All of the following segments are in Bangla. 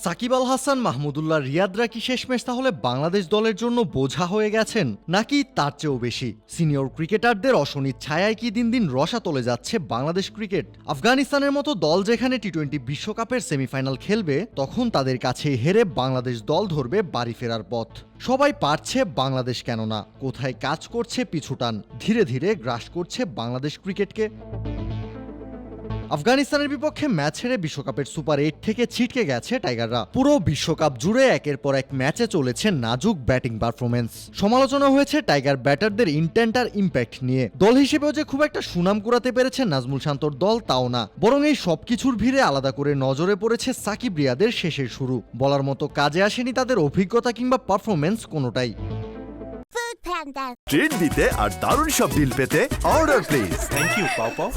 সাকিব আল হাসান, মাহমুদুল্লাহ রিয়াদরা কি শেষমেশ তাহলে বাংলাদেশ দলের জন্য বোঝা হয়ে গেছেন, নাকি তার চেয়েও বেশি? সিনিয়র ক্রিকেটারদের অশনির ছায়ায় কি দিন দিন রসা তোলে যাচ্ছে বাংলাদেশ ক্রিকেট? আফগানিস্তানের মতো দল যেখানে টি টোয়েন্টি বিশ্বকাপের সেমিফাইনাল খেলবে, তখন তাদের কাছে হেরে বাংলাদেশ দল ধরবে বাড়ি ফেরার পথ। সবাই পারছে বাংলাদেশ কেন না কোথায় কাজ করছে পিছুটান ধীরে ধীরে গ্রাস করছে বাংলাদেশ ক্রিকেটকে। আফগানিস্তানের বিপক্ষে ম্যাচ হেরে বিশ্বকাপের সুপার এইট থেকে ছিটকে গেছে টাইগাররা। পুরো বিশ্বকাপ জুড়ে একের পর এক ম্যাচে চলেছে নাজুক ব্যাটিং পারফরমেন্স সমালোচনা হয়েছে টাইগার ব্যাটারদের ইন্টেন্ট আর ইম্প্যাক্ট নিয়ে। দল হিসেবেও যে খুব একটা সুনাম কুড়াতে পেরেছে নাজমুল শান্তর দল তাও না। বরং এই সবকিছুর ভিড়ে আলাদা করে নজরে পড়েছে সাকিব রিয়াদের শেষের শুরু। বলার মতো কাজে আসেনি তাদের অভিজ্ঞতা কিংবা পারফরমেন্স কোনোটাই। ট্রিট দিতে আর দারুণ সব ডিল পেতে অর্ডার প্লিজ। থ্যাংক ইউ পাও পাও.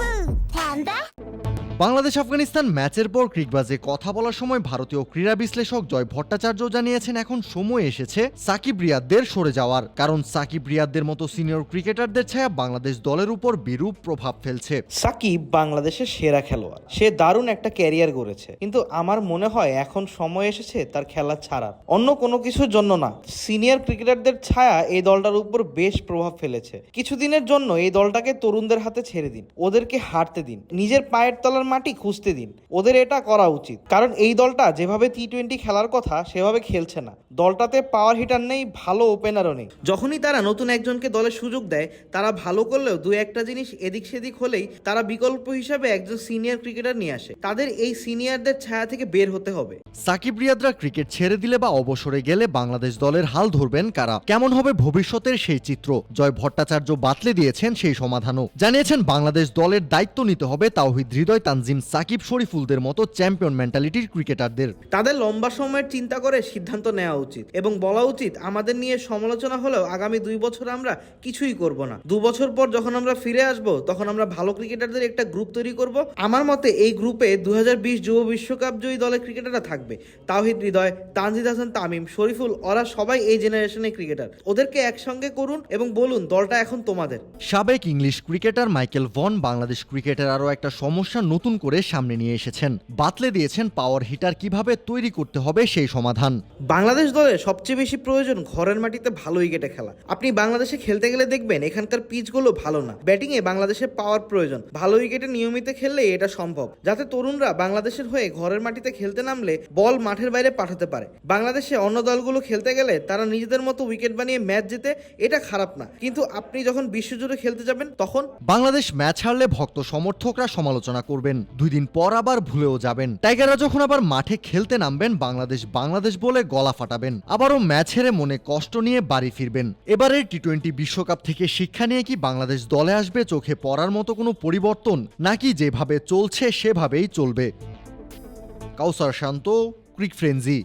বাংলাদেশ আফগানিস্তান ম্যাচের পর ক্রিকবাজে কথা বলার সময় ভারতীয় ক্রীড়া বিশ্লেষক জয় ভট্টাচার্য জানিয়েছেন, এখন সময় এসেছে সাকিব রিয়াদদের সরে যাওয়ার। কারণ সাকিব রিয়াদদের মতো সিনিয়র ক্রিকেটারদের ছায়া বাংলাদেশ দলের উপর বিরূপ প্রভাব ফেলছে। সাকিব বাংলাদেশের সেরা খেলোয়াড়। সে দারুণ একটা ক্যারিয়ার গড়েছে। কিন্তু আমার মনে হয় এখন সময় এসেছে তার খেলা ছাড়ার। অন্য কোনো কিছুর জন্য না। সিনিয়র ক্রিকেটারদের ছায়া এই দলটার উপর বেশ প্রভাব ফেলেছে। কিছুদিনের জন্য এই দলটাকে তরুণদের হাতে ছেড়ে দিন। ওদেরকে হারতে দিন। নিজের পায়ের তলার মাটি খুঁজতে দিন। ওদের এটা করা উচিত। কারণ এই দলটা যেভাবে টি টোয়েন্টি খেলার কথা, সেভাবে খেলছে না। দলটাতে পাওয়ার হিটার নেই, ভালো ওপেনারও নেই। যখনই তারা নতুন একজনকে দলে সুযোগ দেয়, তারা ভালো করলেও দু একটা জিনিস এদিক সেদিক হলেই তারা বিকল্প হিসাবে একজন সিনিয়র ক্রিকেটার নিয়ে আসে। তাদের এই সিনিয়রদের ছায়া থেকে বের হতে হবে। সাকিব রিয়াদরা ক্রিকেট ছেড়ে দিলে বা অবসরে গেলে বাংলাদেশ দলের হাল ধরবেন কারা? কেমন হবে ভবিষ্যতের সেই চিত্র? জয় ভট্টাচার্য বাতলে দিয়েছেন সেই সমাধানও। জানিয়েছেন, বাংলাদেশ দলের দায়িত্ব নিতে হবে তাওহিদ হৃদয় তানজিম সাকিব শরীফুলদের মতো চ্যাম্পিয়ন মেন্টালিটির ক্রিকেটারদের। তাদের লম্বা সময়ের চিন্তা করে সিদ্ধান্ত নেওয়া উচিত এবং বলা উচিত আমাদের নিয়ে সমালোচনা হলেও আগামী দুই বছর আমরা কিছুই করব না। দু বছর পর যখন আমরা ফিরে আসব তখন আমরা ভালো ক্রিকেটারদের একটা গ্রুপ তৈরি করব। আমার মতে এই গ্রুপে দুহাজার বিশ যুব বিশ্বকাপ জয়ী দলের ক্রিকেটাররা থাকবে। তাওহিদ হৃদয় তানজিদ হাসান তামিম শরীফুল ওরা সবাই এই জেনারেশনের ক্রিকেটার। ওদেরকে একসঙ্গে করুন এবং বলুন দলটা এখন তোমাদের। সাবেক English cricketer Michael Vaughan Bangladesh ক্রিকেটের আরও একটা সমস্যা নতুন করে সামনে নিয়ে এসেছেন। বাতলে দিয়েছেন পাওয়ার হিটার কীভাবে তৈরি করতে হবে সেই সমাধান। বাংলাদেশ দলের সবচেয়ে বেশি প্রয়োজন ঘরের মাটিতে ভালো উইকেটে খেলা। আপনি বাংলাদেশে খেলতে গেলে দেখবেন এখানকার পিচগুলো ভালো না। ব্যাটিং এ বাংলাদেশের পাওয়ার প্রয়োজন। ভালো উইকেটে নিয়মিত খেললে এটা সম্ভব। যাতে তরুণরা বাংলাদেশের হয়ে ঘরের মাটিতে খেলতে নামলে বল মাঠের বাইরে পাঠাতে পারে। বাংলাদেশে অন্য দলগুলো খেলতে গেলে তারা নিজেদের মতো উইকেট বানিয়ে ম্যাচ জিতে এটা খারাপ না। কিন্তু আপনি যখন বিশ্বজুড়ে খেলতে যাবেন তখন বাংলাদেশ ম্যাচ হারলে ভক্ত সমর্থকরা সমালোচনা করবেন। দুই দিন পর আবার ভুলেও যাবেন। টাইগাররা যখন আবার মাঠে খেলতে নামবেন, বাংলাদেশ বাংলাদেশ বলে গলা ফাটাবেন। আবারও ম্যাচ হেরে মনে কষ্ট নিয়ে বাড়ি ফিরবেন। এবারের টি টোয়েন্টি বিশ্বকাপ থেকে শিক্ষা নিয়ে কি বাংলাদেশ দলে আসবে, চোখে পড়ার মতো কোনো পরিবর্তন? নাকি যেভাবে চলছে, সেভাবেই চলবে? কাউসার শান্ত, ক্রিক ফ্রেন্জি